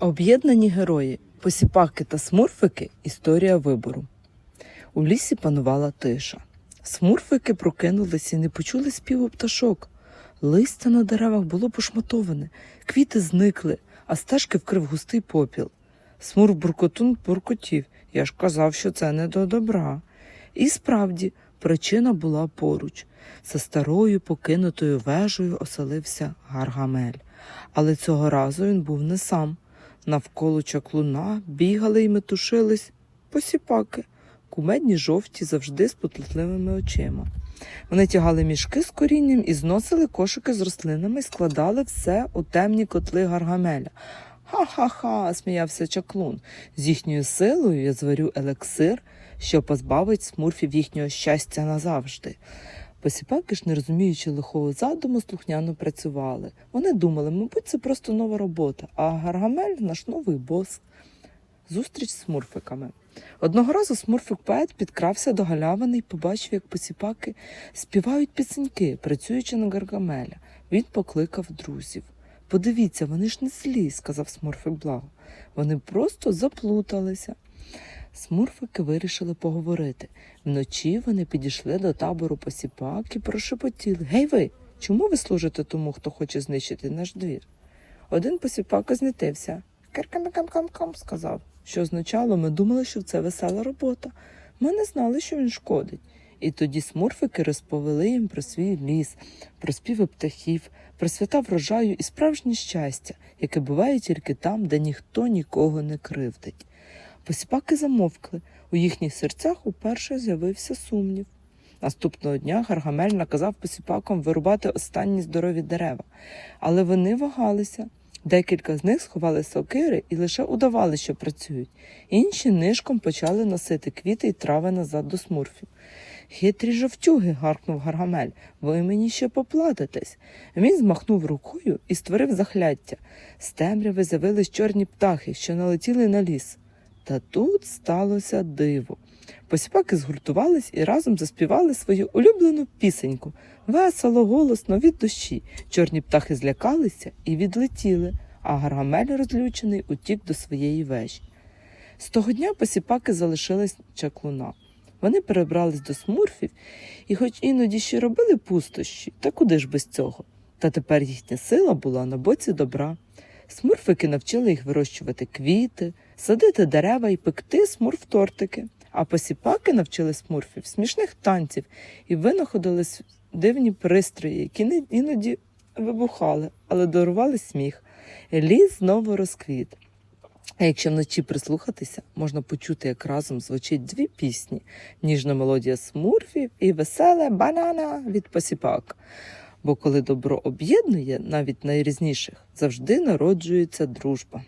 Об'єднані герої, посіпаки та смурфики історія вибору. У лісі панувала тиша. Смурфики прокинулись і не почули співу пташок. Листя на деревах було пошматоване, квіти зникли, а стежки вкрив густий попіл. Смурф буркотун буркотів. Я ж казав, що це не до добра. І справді, причина була поруч. За старою покинутою вежею оселився Гаргамель. Але цього разу він був не сам. Навколо чаклуна бігали й метушились посіпаки, кумедні жовті завжди з путлетливими очима. Вони тягали мішки з корінням і зносили кошики з рослинами і складали все у темні котли гаргамеля. Ха-ха-ха, сміявся чаклун. З їхньою силою я зварю елексир, що позбавить смурфів їхнього щастя назавжди. Посіпаки ж, не розуміючи лихого задуму, слухняно працювали. Вони думали, мабуть, це просто нова робота, а Гаргамель наш новий бос. Зустріч з смурфиками. Одного разу смурфик поет підкрався до галявини і побачив, як посіпаки співають пісеньки, працюючи на Гаргамеля. Він покликав друзів. Подивіться, вони ж не злі, сказав смурфик благо. Вони просто заплуталися. Смурфики вирішили поговорити. Вночі вони підійшли до табору посіпак і прошепотіли. Гей ви, чому ви служите тому, хто хоче знищити наш двір? Один посіпак знітився. Кам-кам-кам-кам, сказав, що означало, ми думали, що це весела робота. Ми не знали, що він шкодить. І тоді смурфики розповіли їм про свій ліс, про співи птахів, про свята врожаю і справжнє щастя, яке буває тільки там, де ніхто нікого не кривдить. Посіпаки замовкли. У їхніх серцях уперше з'явився сумнів. Наступного дня Гаргамель наказав посіпакам вирубати останні здорові дерева, але вони вагалися. Декілька з них сховали сокири і лише удавали, що працюють. Інші нишком почали носити квіти й трави назад до смурфів. Хитрі жовтюги, гаркнув Гаргамель, ви мені ще поплатитесь. Він змахнув рукою і створив захляття. З темряви з'явились чорні птахи, що налетіли на ліс. Та тут сталося диво. Посіпаки згуртувались і разом заспівали свою улюблену пісеньку. Весело, голосно, від душі. Чорні птахи злякалися і відлетіли, а Гаргамель, розлючений, утік до своєї вежі. З того дня посіпаки залишились чаклуна. Вони перебрались до смурфів і, хоч іноді ще робили пустощі, та куди ж без цього? Та тепер їхня сила була на боці добра. Смурфики навчили їх вирощувати квіти, садити дерева і пекти смурф-тортики. А посіпаки навчили смурфів смішних танців і винаходили дивні пристрої, які не- іноді вибухали, але дарували сміх. Ліс знову розквіт. А якщо вночі прислухатися, можна почути, як разом звучить дві пісні: ніжна мелодія смурфів і веселе банана від посіпак. Бо коли добро об'єднує навіть найрізніших, завжди народжується дружба.